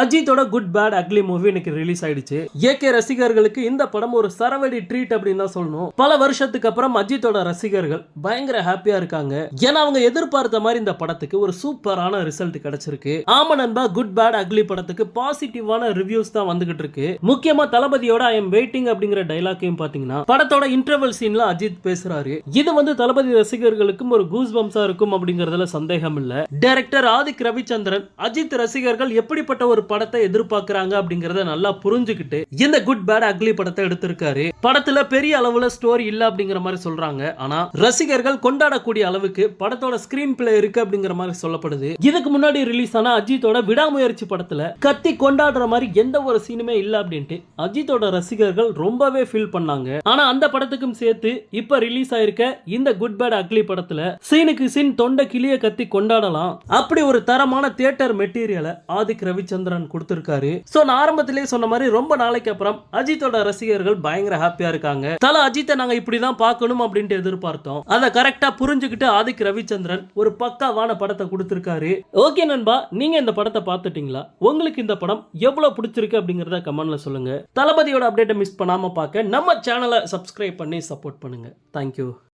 அஜித்தோட good bad ugly movie இன்னைக்கு release ஆயிடுச்சு. ஏகே ரசிகர்களுக்கு இந்த படம் ஒரு சரவடி ட்ரீட் அப்படின்னு தான் சொல்லணும். பல வருஷத்துக்கு அப்புறம் அஜித்தோட ரசிகர்கள் பயங்கர ஹாப்பியா இருக்காங்க. ஏன்னா அவங்க எதிர்பார்த்த மாதிரி இந்த படத்துக்கு ஒரு சூப்பரான ரிசல்ட் கிடைச்சிருக்கு. ஆமா நண்பா குட் பேட் அக்லி படத்துக்கு பாசிட்டிவான ரிவ்யூஸ் தான் வந்துகிட்டு இருக்கு. முக்கியமா தளபதியோட ஐ எம் வெயிட்டிங் அப்படிங்கிற டைலாக்கையும் பாத்தீங்கன்னா படத்தோட இன்டர்வல் சீன்ல அஜித் பேசுறாரு. இது வந்து தளபதி ரசிகர்களுக்கும் ஒரு கூஸ் பம்ஸா இருக்கும் அப்படிங்கறதுல சந்தேகம் இல்ல டைரக்டர் ஆதிக் ரவிச்சந்திரன் அஜித் ரசிகர்கள் எப்படிப்பட்ட ஒரு படத்தை எதிர்பார்க்கறாங்க அப்படிங்கறத நல்லா புரிஞ்சுக்கிட்டு இந்த குட் பேட் அக்லி படத்தை எடுத்திருக்காரு. படத்துல பெரிய அளவுல ஸ்டோரி இல்ல அப்படிங்கிற மாதிரி சொல்றாங்க. ஆனா ரசிகர்கள் கொண்டாடக்கூடிய அளவுக்கு படத்தோட ஸ்கிரீன் பிளே இருக்கு அப்படிங்கிற மாதிரி சொல்லப்படுது. இதுக்கு முன்னாடி ரிலீஸ் ஆன அஜித்தோட விடாமுயற்சி படத்துல கத்தி கொண்டாடுற மாதிரி எந்த ஒரு சீனுமே இல்ல அப்படின்ட்டு அஜித்தோட ரசிகர்கள் ரொம்பவே ஃபீல் பண்ணாங்க. ஆனா அந்த படத்துக்கும் சேர்த்து இப்ப ரிலீஸ் ஆயிருக்க இந்த குட் பேட் அக்லி படத்துல சீனுக்கு சீன் தொண்டை கிளிய கத்தி கொண்டாடலாம். அப்படி ஒரு தரமான தியேட்டர் மெட்டீரியலை ஆதிக் ரவிச்சந்திரன் கொடுத்திருக்காரு. சோ நான் ஆரம்பத்திலேயே சொன்ன மாதிரி ரொம்ப நாளைக்கு அப்புறம் அஜித்தோட ரசிகர்கள் பயங்கர ஹாப்பியா இருக்காங்க. தல அஜித்தை நாங்க இப்படிதான் பார்க்கணும் அப்படின்ட்டு எதிர்பார்த்தோம். அதை கரெக்டா புரிஞ்சுக்கிட்டு ஆதிக் ரவிச்சந்திரன் ஒரு பக்காவான படத்தை கொடுத்திருக்காரு. ஓகே நண்பா நீங்க இந்த படத்தை பார்த்துட்டீங்களா? உங்களுக்கு இந்த படம் எவ்வளவு பிடிச்சிருக்கு அப்படிங்கறத கமெண்ட்ல சொல்லுங்க. தளபதியோட அப்டேட்டை மிஸ் பண்ணாம பார்க்க நம்ம சேனலை சப்ஸ்கிரைப் பண்ணி சப்போர்ட் பண்ணுங்க. தேங்க்யூ